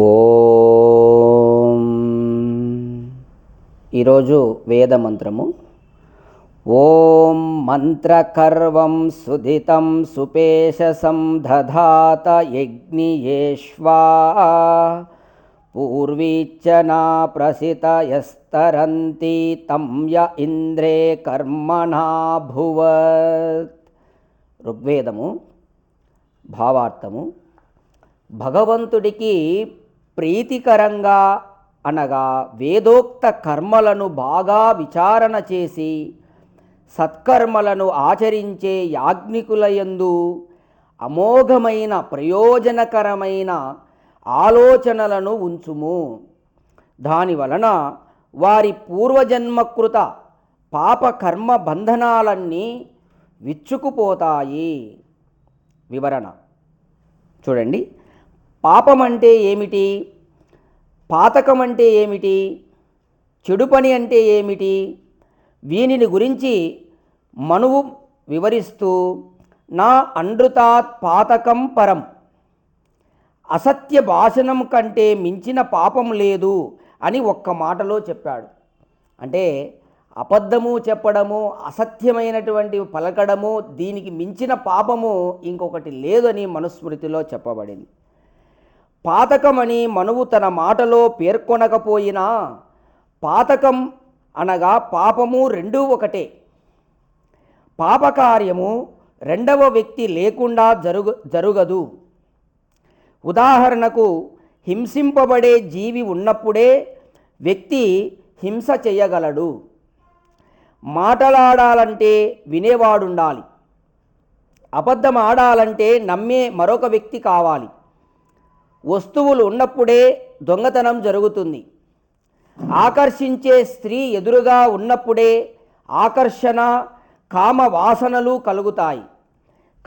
ఓం. ఈరోజు వేద మంత్రము ఓం మంత్రకర్వం సుధితం సుపేశసం దధాత యజ్ఞియేష్వా. పూర్వీచనా ప్రసితయస్తరంతి తం య ఇంద్రే కర్మణా భువత్. ఋగ్వేదము భావార్థము. భగవంతుడికి ప్రీతికరంగా అనగా వేదోక్త కర్మలను బాగా విచారణ చేసి సత్కర్మలను ఆచరించే యాజ్ఞికులయందు అమోఘమైన ప్రయోజనకరమైన ఆలోచనలను ఉంచుము. దాని వలన వారి పూర్వజన్మకృత పాపకర్మ బంధనాలన్నీ విచ్చుకుపోతాయి. వివరణ. చూడండి. పాపం అంటే ఏమిటి? పాతకం అంటే ఏమిటి? చెడు పని అంటే ఏమిటి? వీనిని గురించి మనువు వివరిస్తూ నా అనృతాత్ పాతకం పరం. అసత్య భాషణం కంటే మించిన పాపం లేదు అని ఒక్క మాటలో చెప్పాడు. అంటే అబద్ధము చెప్పడము అసత్యమైనటువంటి పలకడము దీనికి మించిన పాపము ఇంకొకటి లేదని మనుస్మృతిలో చెప్పబడింది. పాతకమని మనువు తన మాటలో పేర్కొనకపోయినా పాతకం అనగా పాపము రెండూ ఒకటే. పాపకార్యము రెండవ వ్యక్తి లేకుండా జరుగు జరుగదు. ఉదాహరణకు హింసింపబడే జీవి ఉన్నప్పుడే వ్యక్తి హింస చేయగలడు. మాటలాడాలంటే వినేవాడుండాలి. అబద్ధం ఆడాలంటే నమ్మే మరొక వ్యక్తి కావాలి. వస్తువులు ఉన్నప్పుడే దొంగతనం జరుగుతుంది. ఆకర్షించే స్త్రీ ఎదురుగా ఉన్నప్పుడే ఆకర్షణ కామ వాసనలు కలుగుతాయి.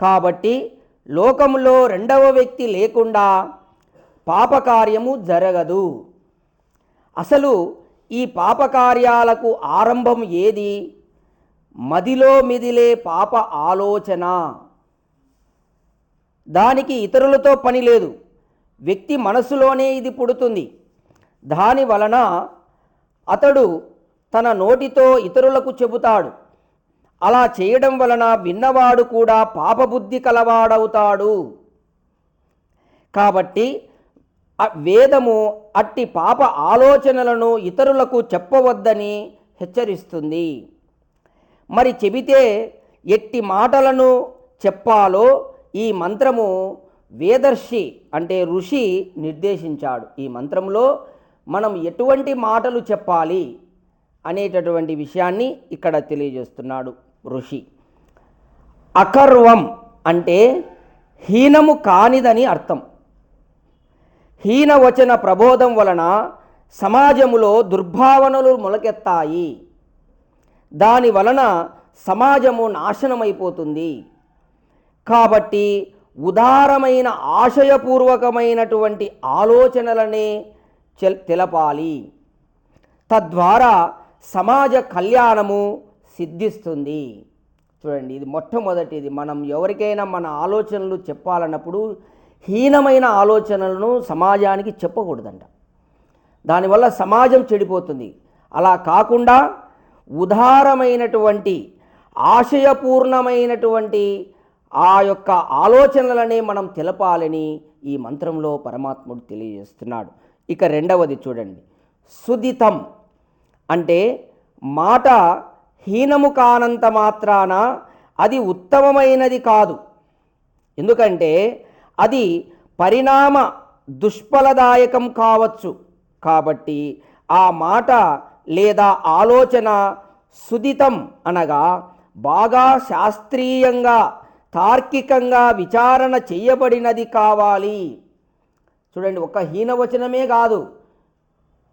కాబట్టి లోకంలో రెండవ వ్యక్తి లేకుండా పాపకార్యము జరగదు. అసలు ఈ పాపకార్యాలకు ఆరంభం ఏది? మదిలో మిదిలే పాప ఆలోచన. దానికి ఇతరులతో పని లేదు. వ్యక్తి మనసులోనే ఇది పుడుతుంది. దాని వలన అతడు తన నోటితో ఇతరులకు చెబుతాడు. అలా చేయడం వలన విన్నవాడు కూడా పాపబుద్ధి కలవాడవుతాడు. కాబట్టి వేదము అట్టి పాప ఆలోచనలను ఇతరులకు చెప్పవద్దని హెచ్చరిస్తుంది. మరి చెబితే ఎట్టి మాటలను చెప్పాలో ఈ మంత్రము వేదర్షి అంటే ఋషి నిర్దేశించాడు. ఈ మంత్రంలో మనం ఎటువంటి మాటలు చెప్పాలి అనేటటువంటి విషయాన్ని ఇక్కడ తెలియజేస్తున్నాడు ఋషి. అకర్వం అంటే హీనము కానిదని అర్థం. హీనవచన ప్రబోధం వలన సమాజములో దుర్భావనలు మొలకెత్తాయి. దాని వలన సమాజము నాశనమైపోతుంది. కాబట్టి ఉదారమైన ఆశయపూర్వకమైనటువంటి ఆలోచనలనే తెలపాలి. తద్వారా సమాజ కళ్యాణము సిద్ధిస్తుంది. చూడండి ఇది మొట్టమొదటిది. మనం ఎవరికైనా మన ఆలోచనలు చెప్పాలన్నప్పుడు హీనమైన ఆలోచనలను సమాజానికి చెప్పకూడదంట. దానివల్ల సమాజం చెడిపోతుంది. అలా కాకుండా ఉదారమైనటువంటి ఆశయపూర్ణమైనటువంటి ఆ యొక్క ఆలోచనలనే మనం తెలపాలని ఈ మంత్రంలో పరమాత్ముడు తెలియజేస్తున్నాడు. ఇక రెండవది చూడండి. సుదితం అంటే మాట హీనము కానంత మాత్రాన అది ఉత్తమమైనది కాదు. ఎందుకంటే అది పరిణామ దుష్ఫలదాయకం కావచ్చు. కాబట్టి ఆ మాట లేదా ఆలోచన సుదితం అనగా బాగా శాస్త్రీయంగా తార్కికంగా విచారణ చేయబడినది కావాలి. చూడండి ఒక హీనవచనమే కాదు.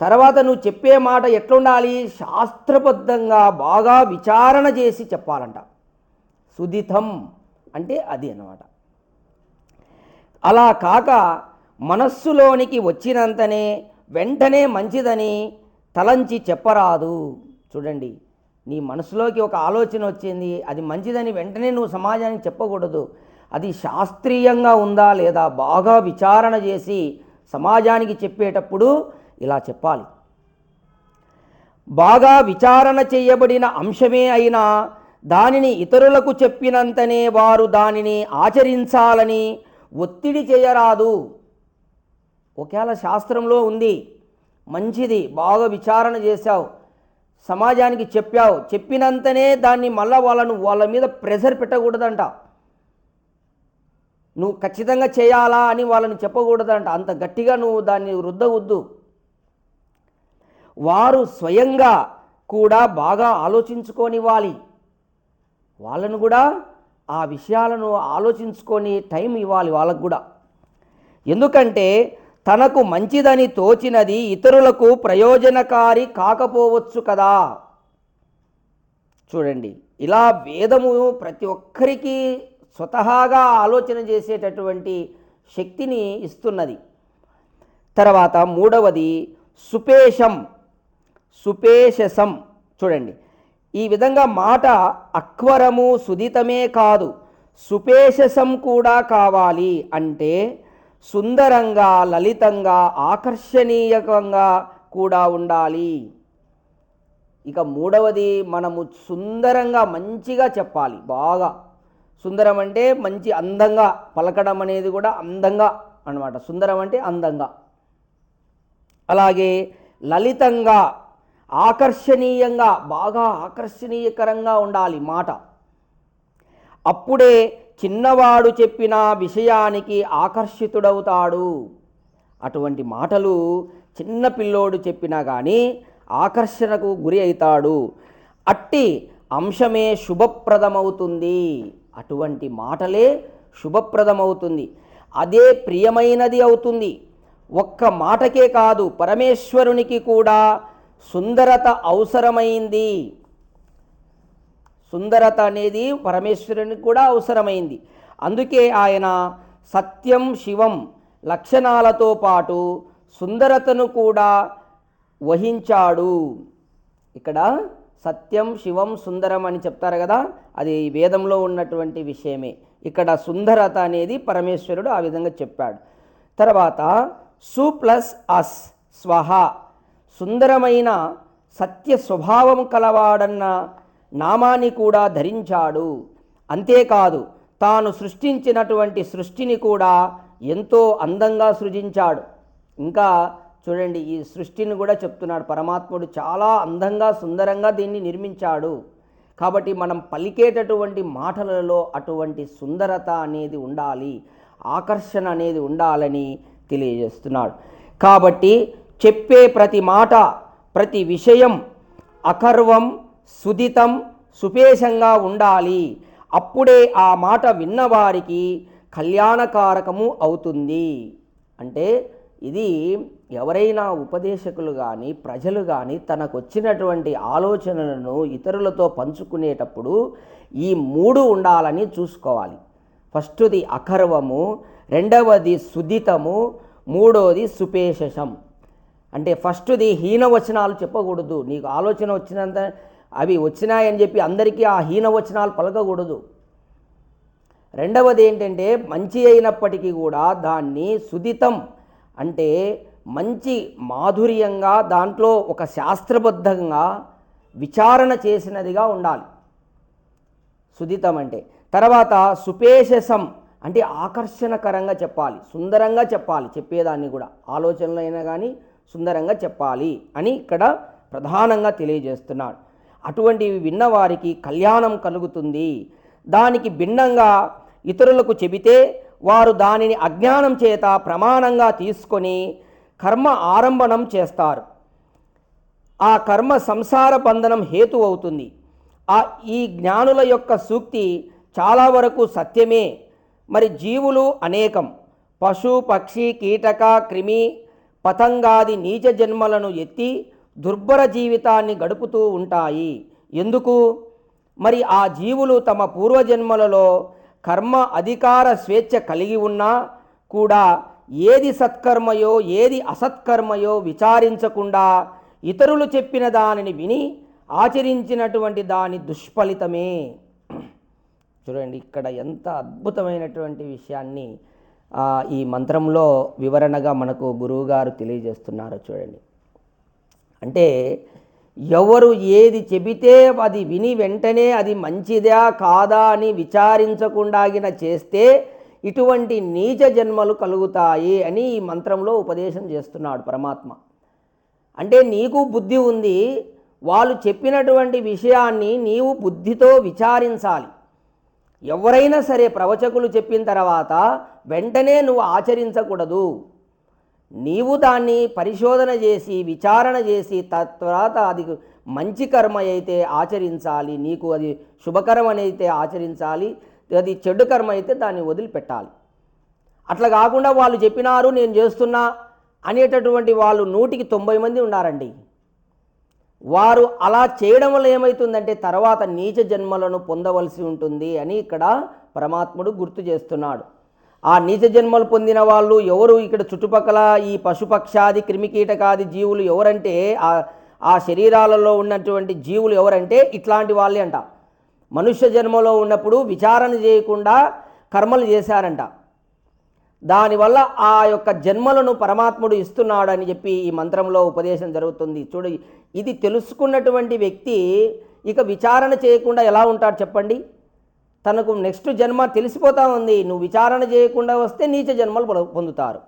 తర్వాత నువ్వు చెప్పే మాట ఎట్లుండాలి? శాస్త్రబద్ధంగా బాగా విచారణ చేసి చెప్పాలంట. సుదితం అంటే అది అన్నమాట. అలా కాక మనస్సులోనికి వచ్చినంతనే వెంటనే మంచిదని తలంచి చెప్పరాదు. చూడండి నీ మనసులోకి ఒక ఆలోచన వచ్చింది అది మంచిదని వెంటనే నువ్వు సమాజానికి చెప్పకూడదు. అది శాస్త్రీయంగా ఉందా లేదా బాగా విచారణ చేసి సమాజానికి చెప్పేటప్పుడు ఇలా చెప్పాలి. బాగా విచారణ చేయబడిన అంశమే అయినా దానిని ఇతరులకు చెప్పినంతనే వారు దానిని ఆచరించాలని ఒత్తిడి చేయరాదు. ఒకవేళ శాస్త్రంలో ఉంది మంచిది బాగా విచారణ చేశావు సమాజానికి చెప్పావు. చెప్పినంతనే దాన్ని మళ్ళా వాళ్ళను వాళ్ళ మీద ప్రెషర్ పెట్టకూడదంట. నువ్వు ఖచ్చితంగా చేయాలా అని వాళ్ళని చెప్పకూడదంట. అంత గట్టిగా నువ్వు దాన్ని రుద్దవద్దు. వారు స్వయంగా కూడా బాగా ఆలోచించుకోనివ్వాలి వాళ్ళను కూడా ఆ విషయాలను ఆలోచించుకొని టైం ఇవ్వాలి వాళ్ళకు కూడా. ఎందుకంటే తనకు మంచిదని తోచినది ఇతరులకు ప్రయోజనకారి కాకపోవచ్చు కదా. చూడండి ఇలా వేదము ప్రతి ఒక్కరికి స్వతహాగా ఆలోచన చేసేటటువంటి శక్తిని ఇస్తున్నది. తర్వాత మూడవది సుపేషం సుపేషసం చూడండి ఈ విధంగా మాట అక్వరము సుదితమే కాదు సుపేషసం కూడా కావాలి అంటే సుందరంగా లలితంగా ఆకర్షణీయంగా కూడా ఉండాలి. ఇక మూడవది మనము సుందరంగా మంచిగా చెప్పాలి బాగా. సుందరం అంటే మంచి అందంగా పలకడం అనేది కూడా అందంగా అనమాట సుందరం అంటే అందంగా. అలాగే లలితంగా ఆకర్షణీయంగా బాగా ఆకర్షణీయకరంగా ఉండాలి మాట. అప్పుడే చిన్నవాడు చెప్పిన విషయానికి ఆకర్షితుడవుతాడు. అటువంటి మాటలు చిన్న పిల్లోడు చెప్పినా కానీ ఆకర్షణకు గురి అవుతాడు అట్టి అంశమే శుభప్రదమవుతుంది. అటువంటి మాటలే శుభప్రదమవుతుంది. అదే ప్రియమైనది అవుతుంది. ఒక్క మాటకే కాదు పరమేశ్వరునికి కూడా సుందరత అవసరమైంది. సుందరత అనేది పరమేశ్వరునికి కూడా అవసరమైంది. అందుకే ఆయన సత్యం శివం లక్షణాలతో పాటు సుందరతను కూడా వహించాడు. ఇక్కడ సత్యం శివం సుందరం అని చెప్తారు కదా అది వేదంలో ఉన్నటువంటి విషయమే. ఇక్కడ సుందరత అనేది పరమేశ్వరుడు ఆ విధంగా చెప్పాడు. తర్వాత సు ప్లస్ అస్ స్వహ. సుందరమైన సత్య స్వభావం కలవాడన్న నామాన్ని కూడా ధరించాడు. అంతేకాదు తాను సృష్టించినటువంటి సృష్టిని కూడా ఎంతో అందంగా సృజించాడు. ఇంకా చూడండి ఈ సృష్టిని కూడా చెప్తున్నాడు. పరమాత్ముడు చాలా అందంగా సుందరంగా దీన్ని నిర్మించాడు. కాబట్టి మనం పలికేటటువంటి మాటలలో అటువంటి సుందరత అనేది ఉండాలి ఆకర్షణ అనేది ఉండాలని తెలియజేస్తున్నాడు. కాబట్టి చెప్పే ప్రతి మాట ప్రతి విషయం అకర్వం సుదితం సుపేషంగా ఉండాలి. అప్పుడే ఆ మాట విన్నవారికి కళ్యాణకారకము అవుతుంది. అంటే ఇది ఎవరైనా ఉపదేశకులు కానీ ప్రజలు కానీ తనకు వచ్చినటువంటి ఆలోచనలను ఇతరులతో పంచుకునేటప్పుడు ఈ మూడు ఉండాలని చూసుకోవాలి. ఫస్ట్ది అకర్వము రెండవది సుదితము మూడవది సుపేషం అంటే ఫస్ట్ది హీనవచనాలు చెప్పకూడదు. నీకు ఆలోచన వచ్చినంత అవి వచ్చినాయని చెప్పి అందరికీ ఆ హీనవచనాలు పలకకూడదు. రెండవది ఏంటంటే మంచి అయినప్పటికీ కూడా దాన్ని సుదితం అంటే మంచి మాధుర్యంగా దాంట్లో ఒక శాస్త్రబద్ధంగా విచారణ చేసినదిగా ఉండాలి. సుదితం అంటే తర్వాత సుపేషసం అంటే ఆకర్షణకరంగా చెప్పాలి సుందరంగా చెప్పాలి చెప్పేదాన్ని కూడా ఆలోచనలు అయినా కానీ సుందరంగా చెప్పాలి అని ఇక్కడ ప్రధానంగా తెలియజేస్తున్నాడు. అటువంటివి విన్నవారికి కళ్యాణం కలుగుతుంది. దానికి భిన్నంగా ఇతరులకు చెబితే వారు దానిని అజ్ఞానం చేత ప్రమాణంగా తీసుకొని కర్మ ఆరంభణం చేస్తారు. ఆ కర్మ సంసార బంధనం హేతు అవుతుంది. ఆ ఈ జ్ఞానుల యొక్క సూక్తి చాలా వరకు సత్యమే. మరి జీవులు అనేకం. పశు పక్షి కీటక క్రిమి పతంగాది నీచ జన్మలను ఎత్తి దుర్భర జీవితాన్ని గడుపుతూ ఉంటాయి. ఎందుకు? మరి ఆ జీవులు తమ పూర్వజన్మలలో కర్మ అధికార స్వేచ్ఛ కలిగి ఉన్నా కూడా ఏది సత్కర్మయో ఏది అసత్కర్మయో విచారించకుండా ఇతరులు చెప్పిన దానిని విని ఆచరించినటువంటి దాని దుష్ఫలితమే. చూడండి ఇక్కడ ఎంత అద్భుతమైనటువంటి విషయాన్ని ఈ మంత్రంలో వివరణగా మనకు గురువుగారు తెలియజేస్తున్నారు చూడండి. అంటే ఎవరు ఏది చెబితే అది విని వెంటనే అది మంచిదా కాదా అని విచారించకుండాగిన చేస్తే ఇటువంటి నీచ జన్మలు కలుగుతాయి అని ఈ మంత్రంలో ఉపదేశం చేస్తున్నాడు పరమాత్మ. అంటే నీకు బుద్ధి ఉంది వాళ్ళు చెప్పినటువంటి విషయాన్ని నీవు బుద్ధితో విచారించాలి. ఎవరైనా సరే ప్రవచకులు చెప్పిన తర్వాత వెంటనే నువ్వు ఆచరించకూడదు. నీవు దాన్ని పరిశోధన చేసి విచారణ చేసి తర్వాత అది మంచి కర్మ అయితే ఆచరించాలి నీకు అది శుభకరమనైతే ఆచరించాలి అది చెడు కర్మ అయితే దాన్ని వదిలిపెట్టాలి. అట్లా కాకుండా వాళ్ళు చెప్పినారు నేను చేస్తున్నా అనేటటువంటి వాళ్ళు నూటికి తొంభై మంది ఉన్నారండి వారు అలా చేయడం వల్ల ఏమవుతుందంటే తర్వాత నీచ జన్మలను పొందవలసి ఉంటుంది అని ఇక్కడ పరమాత్ముడు గుర్తు చేస్తున్నాడు. ఆ నీచ జన్మలు పొందిన వాళ్ళు ఎవరు? ఇక్కడ చుట్టుపక్కల ఈ పశుపక్షాది క్రిమికీటకాది జీవులు ఎవరంటే ఆ ఆ శరీరాలలో ఉన్నటువంటి జీవులు ఎవరంటే ఇట్లాంటి వాళ్ళే అంట. మనుష్య జన్మలో ఉన్నప్పుడు విచారణ చేయకుండా కర్మలు చేశారంట. దానివల్ల ఆ యొక్క జన్మలను పరమాత్ముడు ఇస్తున్నాడు అని చెప్పి ఈ మంత్రంలో ఉపదేశం జరుగుతుంది. చూడు ఇది తెలుసుకున్నటువంటి వ్యక్తి ఇక విచారణ చేయకుండా ఎలా ఉంటాడు చెప్పండి? తనకు నెక్స్ట్ జన్మ తెలిసిపోతా ఉంది. నువ్వు విచారణ చేయకుండా వస్తే నీచ జన్మలు పొందుతారు.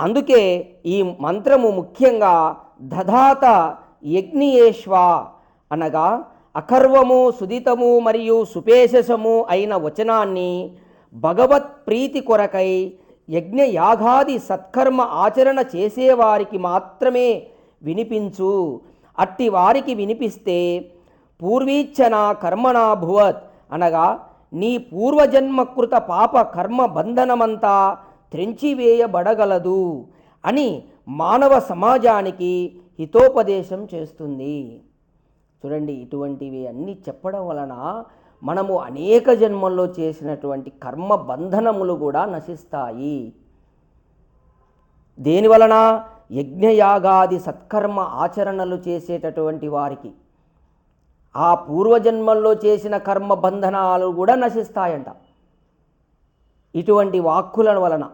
అందుకే ఈ మంత్రము ముఖ్యంగా దధాత యజ్ఞయేష్వ అనగా అకర్వము సుదితము మరియు సుపేశము అయిన వచనాన్ని భగవత్ ప్రీతి కొరకై యజ్ఞ యాగాది సత్కర్మ ఆచరణ చేసేవారికి మాత్రమే వినిపించు. అట్టి వారికి వినిపిస్తే పూర్వీచ్చన కర్మణా భువత్. అనగా నీ పూర్వజన్మకృత పాప కర్మ బంధనమంతా త్రెంచివేయబడగలదు అని మానవ సమాజానికి హితోపదేశం చేస్తుంది. చూడండి ఇటువంటివి అన్నీ చెప్పడం వలన మనము అనేక జన్మల్లో చేసినటువంటి కర్మ బంధనములు కూడా నశిస్తాయి. దేని వలన? యజ్ఞయాగాది సత్కర్మ ఆచరణలు చేసేటటువంటి వారికి. ఆ పూర్వజన్మల్లో చేసిన కర్మ బంధనాలు కూడా నశిస్తాయంట. ఇటువంటి వాక్కుల వలన.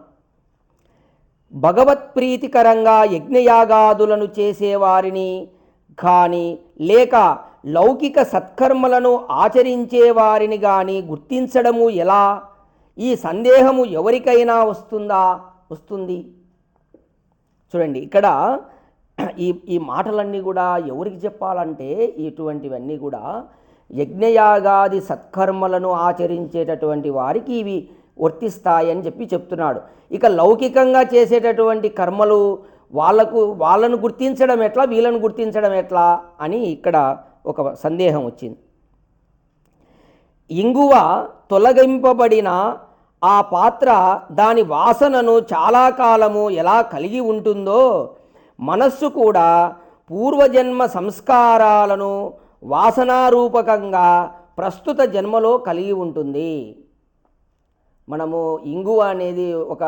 భగవత్ప్రీతికరంగా యజ్ఞయాగాదులను చేసేవారిని కానీ లేక లౌకిక సత్కర్మలను ఆచరించే వారిని కానీ గుర్తించడము ఎలా? ఈ సందేహము ఎవరికైనా వస్తుందా? వస్తుంది. చూడండి ఇక్కడ ఈ ఈ మాటలన్నీ కూడా ఎవరికి చెప్పాలంటే ఇటువంటివన్నీ కూడా యజ్ఞయాగాది సత్కర్మలను ఆచరించేటటువంటి వారికి ఇవి వర్తిస్తాయని చెప్పి చెప్తున్నాడు. ఇక లౌకికంగా చేసేటటువంటి కర్మలు వాళ్ళకు వాళ్ళను గుర్తించడం ఎట్లా వీళ్ళను గుర్తించడం ఎట్లా అని ఇక్కడ ఒక సందేహం వచ్చింది. ఇంగువ తొలగింపబడిన ఆ పాత్ర దాని వాసనను చాలా కాలము ఎలా కలిగి ఉంటుందో మనస్సు కూడా పూర్వజన్మ సంస్కారాలను వాసనారూపకంగా ప్రస్తుత జన్మలో కలిగి ఉంటుంది. మనము ఇంగువ అనేది ఒక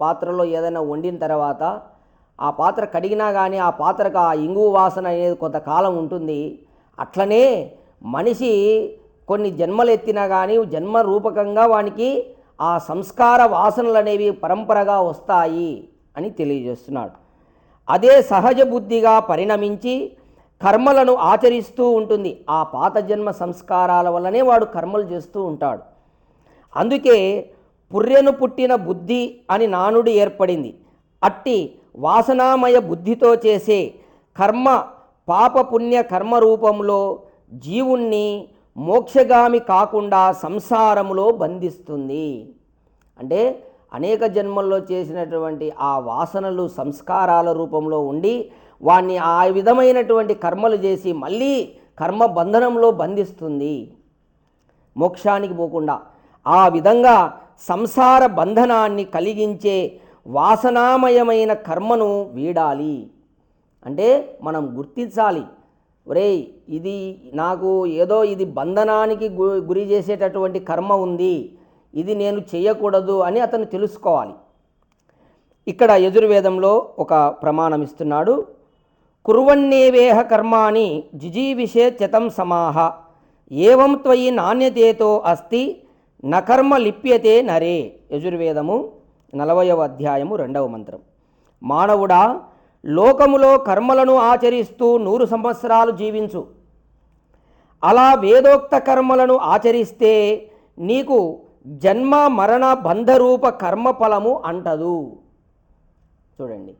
పాత్రలో ఏదైనా వండిన తర్వాత ఆ పాత్ర కడిగినా కానీ ఆ పాత్రకు ఆ ఇంగువ వాసన అనేది కొంతకాలం ఉంటుంది. అట్లనే మనిషి కొన్ని జన్మలు ఎత్తినా కానీ జన్మ రూపకంగా వానికి ఆ సంస్కార వాసనలు అనేవి పరంపరగా వస్తాయి అని తెలియజేస్తున్నాడు. అదే సహజ బుద్ధిగా పరిణమించి కర్మలను ఆచరిస్తూ ఉంటుంది. ఆ పాత జన్మ సంస్కారాల వల్లనే వాడు కర్మలు చేస్తూ ఉంటాడు. అందుకే పుర్రెను పుట్టిన బుద్ధి అని నానుడి ఏర్పడింది. అట్టి వాసనామయ బుద్ధితో చేసే కర్మ పాప పుణ్య కర్మ రూపంలో జీవుణ్ణి మోక్షగామి కాకుండా సంసారములో బంధిస్తుంది. అంటే అనేక జన్మల్లో చేసినటువంటి ఆ వాసనలు సంస్కారాల రూపంలో ఉండి వాణ్ణి ఆ విధమైనటువంటి కర్మలు చేసి మళ్ళీ కర్మ బంధనంలో బంధిస్తుంది. మోక్షానికి పోకుండా ఆ విధంగా సంసార బంధనాన్ని కలిగించే వాసనామయమైన కర్మను వీడాలి. అంటే మనం గుర్తించాలి. ఒరేయ్ ఇది నాకు ఏదో ఇది బంధనానికి గు- గురి చేసేటటువంటి కర్మ ఉంది. ఇది నేను చేయకూడదు అని అతను తెలుసుకోవాలి. ఇక్కడ యజుర్వేదంలో ఒక ప్రమాణం ఇస్తున్నాడు. కుర్వన్నేవేహ కర్మాణి జిజీవిషే చతం సమాహ. ఏవం త్వయి నాణ్యతేతో అస్తి నకర్మ లిప్యతే నరే. యజుర్వేదము నలభైవ అధ్యాయము రెండవ మంత్రం. మానవుడా లోకములో కర్మలను ఆచరిస్తూ నూరు సంవత్సరాలు జీవించు. అలా వేదోక్త కర్మలను ఆచరిస్తే నీకు జన్మ మరణ బంధరూప కర్మఫలము అంటదు. చూడండి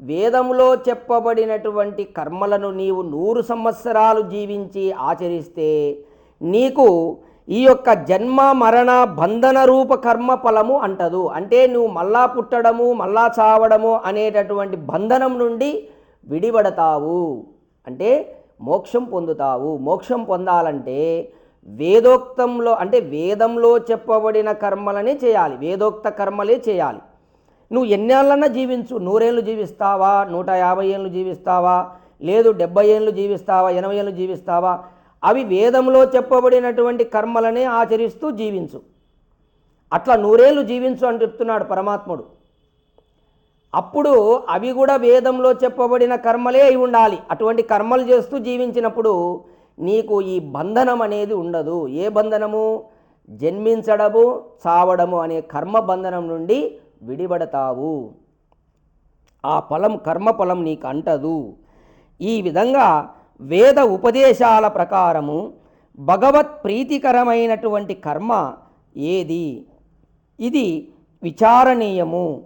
వేదములో చెప్పబడినటువంటి కర్మలను నీవు నూరు సంవత్సరాలు జీవించి ఆచరిస్తే నీకు ఈ యొక్క జన్మ మరణ బంధన రూప కర్మ ఫలము అంటదు. అంటే నువ్వు మళ్ళా పుట్టడము మళ్ళా చావడము అనేటటువంటి బంధనం నుండి విడిపడతావు. అంటే మోక్షం పొందుతావు. మోక్షం పొందాలంటే వేదోక్తంలో అంటే వేదంలో చెప్పబడిన కర్మలనే చేయాలి. వేదోక్త కర్మలే చేయాలి. నువ్వు ఎన్నేళ్ళన్నా జీవించు. నూరేళ్ళు జీవిస్తావా? నూట యాభై ఏళ్ళు జీవిస్తావా? లేదు డెబ్బై ఏళ్ళు జీవిస్తావా? ఎనభై ఏళ్ళు జీవిస్తావా? అవి వేదంలో చెప్పబడినటువంటి కర్మలనే ఆచరిస్తూ జీవించు. అట్లా నూరేళ్ళు జీవించు అని చెప్తున్నాడు పరమాత్ముడు. అప్పుడు అవి కూడా వేదంలో చెప్పబడిన కర్మలే అయి ఉండాలి. అటువంటి కర్మలు చేస్తూ జీవించినప్పుడు నీకు ఈ బంధనం అనేది ఉండదు. ఏ బంధనము? జన్మించడము చావడము అనే కర్మ బంధనం నుండి విడిపడతావు. ఆ ఫలం కర్మఫలం నీకు అంటదు. ఈ విధంగా వేద ఉపదేశాల ప్రకారము భగవత్ ప్రీతికరమైనటువంటి కర్మ ఏది? ఇది విచారణీయము.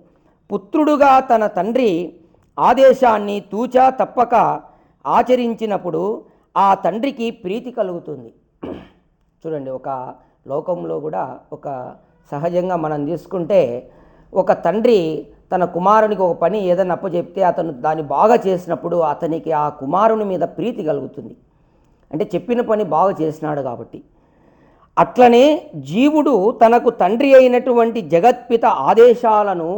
పుత్రుడుగా తన తండ్రి ఆదేశాన్ని తూచా తప్పక ఆచరించినప్పుడు ఆ తండ్రికి ప్రీతి కలుగుతుంది. చూడండి ఒక లోకంలో కూడా ఒక సహజంగా మనం తీసుకుంటే ఒక తండ్రి తన కుమారునికి ఒక పని ఏదైనా అప్పచెప్తే అతను దాన్ని బాగా చేసినప్పుడు అతనికి ఆ కుమారుని మీద ప్రీతి కలుగుతుంది. అంటే చెప్పిన పని బాగా చేసినాడు కాబట్టి. అట్లనే జీవుడు తనకు తండ్రి అయినటువంటి జగత్పిత ఆదేశాలను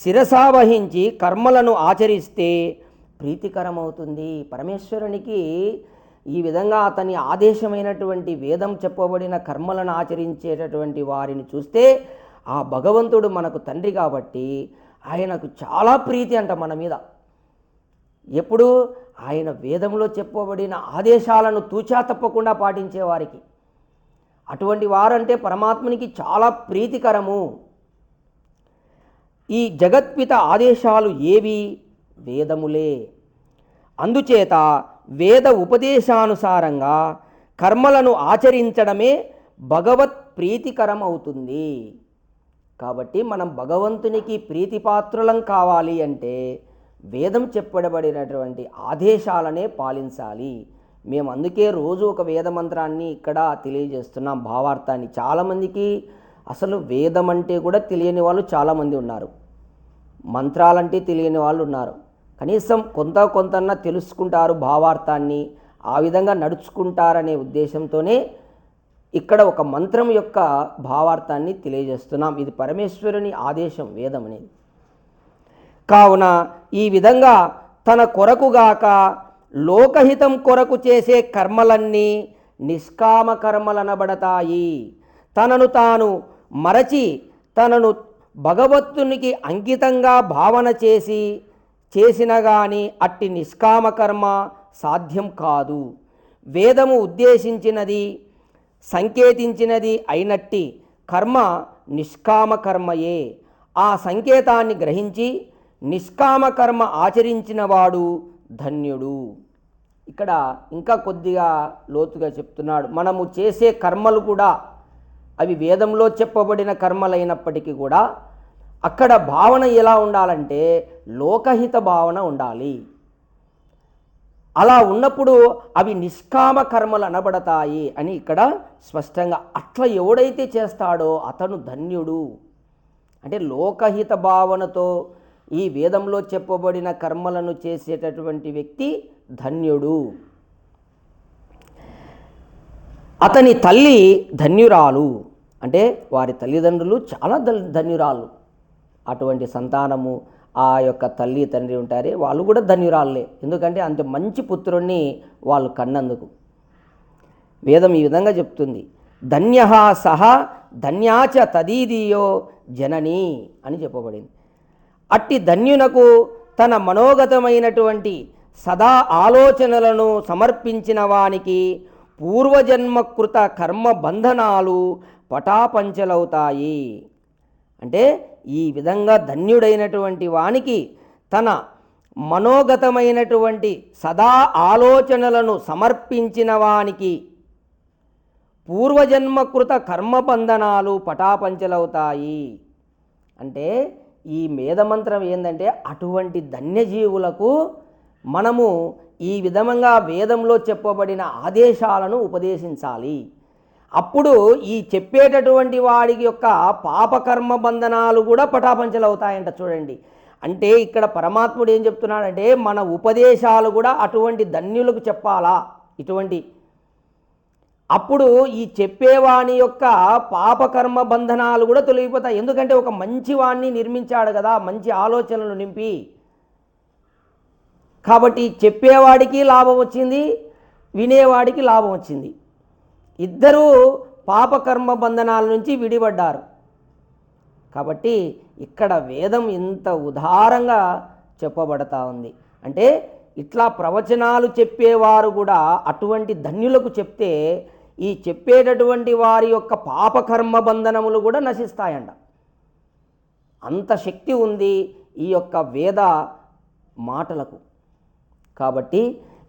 శిరసావహించి కర్మలను ఆచరిస్తే ప్రీతికరమవుతుంది. పరమేశ్వరునికి ఈ విధంగా అతని ఆదేశమైనటువంటి వేదం చెప్పబడిన కర్మలను ఆచరించేటటువంటి వారిని చూస్తే ఆ భగవంతుడు మనకు తండ్రి కాబట్టి ఆయనకు చాలా ప్రీతి అంట మన మీద. ఎప్పుడు ఆయన వేదంలో చెప్పబడిన ఆదేశాలను తూచా తప్పకుండా పాటించే వారికి. అటువంటి వారంటే పరమాత్మనికి చాలా ప్రీతికరము. ఈ జగత్పిత ఆదేశాలు ఏవి? వేదములే. అందుచేత వేద ఉపదేశానుసారంగా కర్మలను ఆచరించడమే భగవత్ ప్రీతికరం అవుతుంది కాబట్టి మనం భగవంతునికి ప్రీతిపాత్రులం కావాలి అంటే వేదం చెప్పబడినటువంటి ఆదేశాలనే పాలించాలి. మేము అందుకే రోజు ఒక వేద మంత్రాన్ని ఇక్కడ తెలియజేస్తున్నాం భావార్థాన్ని. చాలామందికి అసలు వేదం అంటే కూడా తెలియని వాళ్ళు చాలామంది ఉన్నారు. మంత్రాలంటే తెలియని వాళ్ళు ఉన్నారు. కనీసం కొంత కొంతన్నా తెలుసుకుంటారు భావార్థాన్ని ఆ విధంగా నడుచుకుంటారనే ఉద్దేశంతోనే ఇక్కడ ఒక మంత్రం యొక్క భావార్థాన్ని తెలియజేస్తున్నాం. ఇది పరమేశ్వరుని ఆదేశం వేదం అనేది. కావున ఈ విధంగా తన కొరకుగాక లోకహితం కొరకు చేసే కర్మలన్నీ నిష్కామ కర్మలనబడతాయి. తనను తాను మరచి తనను భగవత్తునికి అంకితంగా భావన చేసి చేసిన గాని అట్టి నిష్కామకర్మ సాధ్యం కాదు. వేదము ఉద్దేశించినది సంకేతించినది అయినట్టి కర్మ నిష్కామకర్మయే. ఆ సంకేతాన్ని గ్రహించి నిష్కామకర్మ ఆచరించినవాడు ధన్యుడు. ఇక్కడ ఇంకా కొద్దిగా లోతుగా చెప్తున్నాడు. మనము చేసే కర్మలు కూడా అవి వేదంలో చెప్పబడిన కర్మలైనప్పటికీ కూడా అక్కడ భావన ఎలా ఉండాలంటే లోకహిత భావన ఉండాలి. అలా ఉన్నప్పుడు అవి నిష్కామ కర్మలు అనబడతాయి అని ఇక్కడ స్పష్టంగా అట్లా ఎవడైతే చేస్తాడో అతను ధన్యుడు. అంటే లోకహిత భావనతో ఈ వేదంలో చెప్పబడిన కర్మలను చేసేటటువంటి వ్యక్తి ధన్యుడు. అతని తల్లి ధన్యురాలు. అంటే వారి తల్లిదండ్రులు చాలా ధన్యురాలు. అటువంటి సంతానము ఆ యొక్క తల్లి తండ్రి ఉంటారే వాళ్ళు కూడా ధన్యురాళ్ళే. ఎందుకంటే అంత మంచి పుత్రుణ్ణి వాళ్ళు కన్నందుకు. వేదం ఈ విధంగా చెప్తుంది. ధన్య సహ ధన్యాచ తదీదీయో జనని అని చెప్పబడింది. అట్టి ధన్యునకు తన మనోగతమైనటువంటి సదా ఆలోచనలను సమర్పించిన వానికి పూర్వజన్మకృత కర్మ బంధనాలు పటాపంచలవుతాయి. అంటే ఈ విధంగా ధన్యుడైనటువంటి వానికి తన మనోగతమైనటువంటి సదా ఆలోచనలను సమర్పించిన వానికి పూర్వజన్మకృత కర్మబంధనాలు పటాపంచలవుతాయి. అంటే ఈ మేధమంత్రం ఏంటంటే అటువంటి ధన్యజీవులకు మనము ఈ విధంగా వేదంలో చెప్పబడిన ఆదేశాలను ఉపదేశించాలి. అప్పుడు ఈ చెప్పేటటువంటి వాడికి యొక్క పాపకర్మ బంధనాలు కూడా పటాపంచలవుతాయంట చూడండి. అంటే ఇక్కడ పరమాత్ముడు ఏం చెప్తున్నాడంటే మన ఉపదేశాలు కూడా అటువంటి ధన్యులకు చెప్పాలా ఇటువంటి. అప్పుడు ఈ చెప్పేవాని యొక్క పాపకర్మ బంధనాలు కూడా తొలగిపోతాయి. ఎందుకంటే ఒక మంచి వాణ్ణి నిర్మించాడు కదా మంచి ఆలోచనలు నింపి. కాబట్టి చెప్పేవాడికి లాభం వచ్చింది వినేవాడికి లాభం వచ్చింది. ఇద్దరూ పాపకర్మ బంధనాల నుంచి విడిపడ్డారు. కాబట్టి ఇక్కడ వేదం ఇంత ఉదారంగా చెప్పబడతా ఉంది. అంటే ఇట్లా ప్రవచనాలు చెప్పేవారు కూడా అటువంటి ధన్యులకు చెప్తే ఈ చెప్పేటటువంటి వారి యొక్క పాపకర్మ బంధనములు కూడా నశిస్తాయంట. అంత శక్తి ఉంది ఈ యొక్క వేద మాటలకు. కాబట్టి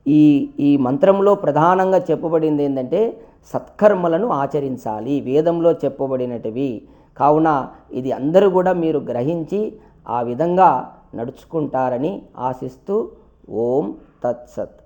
ఈ ఈ మంత్రంలో ప్రధానంగా చెప్పబడింది ఏంటంటే సత్కర్మలను ఆచరించాలి. వేదంలో చెప్పబడినటివి. కావున ఇది అందరూ కూడా మీరు గ్రహించి ఆ విధంగా నడుచుకుంటారని ఆశిస్తూ ఓం తత్సత్.